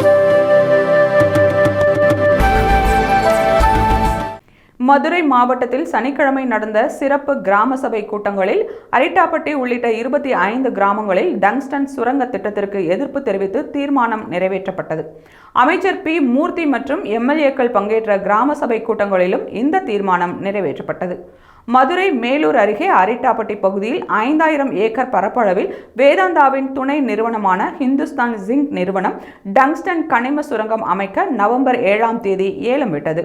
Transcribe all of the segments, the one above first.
Thank you. Madurai மாவட்டத்தில் சனிக்கிழமை நடந்த சிறப்பு கிராம சபை கூட்டங்களில் அரிட்டாப்பட்டி உள்ளிட்ட இருபத்தி ஐந்து கிராமங்களில் டங்ஸ்டன் சுரங்க திட்டத்திற்கு எதிர்ப்பு தெரிவித்து தீர்மானம் நிறைவேற்றப்பட்டது. அமைச்சர் பி. மூர்த்தி மற்றும் எம்எல்ஏக்கள் பங்கேற்ற கிராம சபை கூட்டங்களிலும் இந்த தீர்மானம் நிறைவேற்றப்பட்டது. மதுரை மேலூர் அருகே அரிட்டாப்பட்டி பகுதியில் ஐந்தாயிரம் ஏக்கர் பரப்பளவில் வேதாந்தாவின் துணை நிறுவனமான ஹிந்துஸ்தான் ஜிங்க் நிறுவனம் டங்ஸ்டன் கனிம சுரங்கம் அமைக்க நவம்பர் ஏழாம் தேதி ஏலம் விட்டது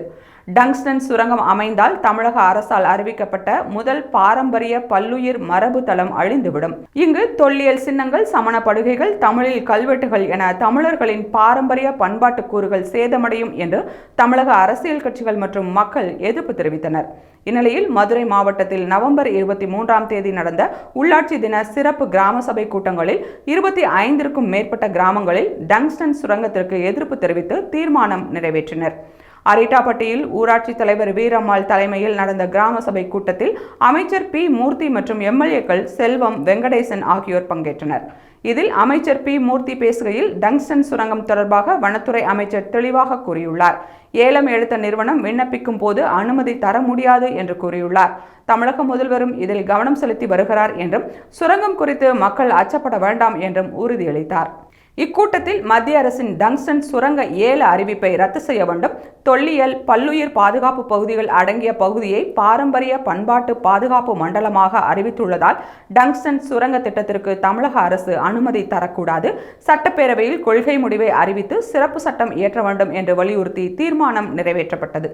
டங்ஸ்டன் சுரங்கம் அமைந்தால் தமிழக அரசால் அறிவிக்கப்பட்ட முதல் பாரம்பரிய பல்லுயிர் மரபு தளம் அழிந்துவிடும். இங்கு தொல்லியல் சின்னங்கள் சமண படுகைகள் தமிழில் கல்வெட்டுகள் என தமிழர்களின் பாரம்பரிய பண்பாட்டு கூறுகள் சேதமடையும் என்று தமிழக அரசியல் கட்சிகள் மற்றும் மக்கள் எதிர்ப்பு தெரிவித்தனர். இந்நிலையில் மதுரை மாவட்டத்தில் நவம்பர் இருபத்தி மூன்றாம் தேதி நடந்த உள்ளாட்சி தின சிறப்பு கிராம சபை கூட்டங்களில் இருபத்தி ஐந்திற்கும் மேற்பட்ட கிராமங்களில் டங்ஸ்டன் சுரங்கத்திற்கு எதிர்ப்பு தெரிவித்து தீர்மானம் நிறைவேற்றினர். அரிட்டாப்பட்டியில் ஊராட்சி தலைவர் வீரம்மாள் தலைமையில் நடந்த கிராம சபை கூட்டத்தில் அமைச்சர் பி மூர்த்தி மற்றும் எம்எல்ஏக்கள் செல்வம் வெங்கடேசன் ஆகியோர் பங்கேற்றனர். இதில் அமைச்சர் பி மூர்த்தி பேசுகையில் டங்ஸ்டன் சுரங்கம் தொடர்பாக வனத்துறை அமைச்சர் தெளிவாக கூறியுள்ளார். ஏலம் எடுத்த நிறுவனம் விண்ணப்பிக்கும் போது அனுமதி தர முடியாது என்று கூறியுள்ளார். தமிழக முதல்வரும் இதில் கவனம் செலுத்தி வருகிறார் என்றும் சுரங்கம் குறித்து மக்கள் அச்சப்பட வேண்டாம் என்றும் உறுதியளித்தார். இக்கூட்டத்தில் மத்திய அரசின் டங்ஸ்டன் சுரங்க ஏல அறிவிப்பை ரத்து செய்ய வேண்டும். தொல்லியல் பல்லுயிர் பாதுகாப்பு பகுதிகள் அடங்கிய பகுதியை பாரம்பரிய பண்பாட்டு பாதுகாப்பு மண்டலமாக அறிவித்துள்ளதால் டங்ஸ்டன் சுரங்க திட்டத்திற்கு தமிழக அரசு அனுமதி தரக்கூடாது. சட்டப்பேரவையில் கொள்கை முடிவை அறிவித்து சிறப்பு சட்டம் இயற்ற வேண்டும் என்று வலியுறுத்தி தீர்மானம் நிறைவேற்றப்பட்டது.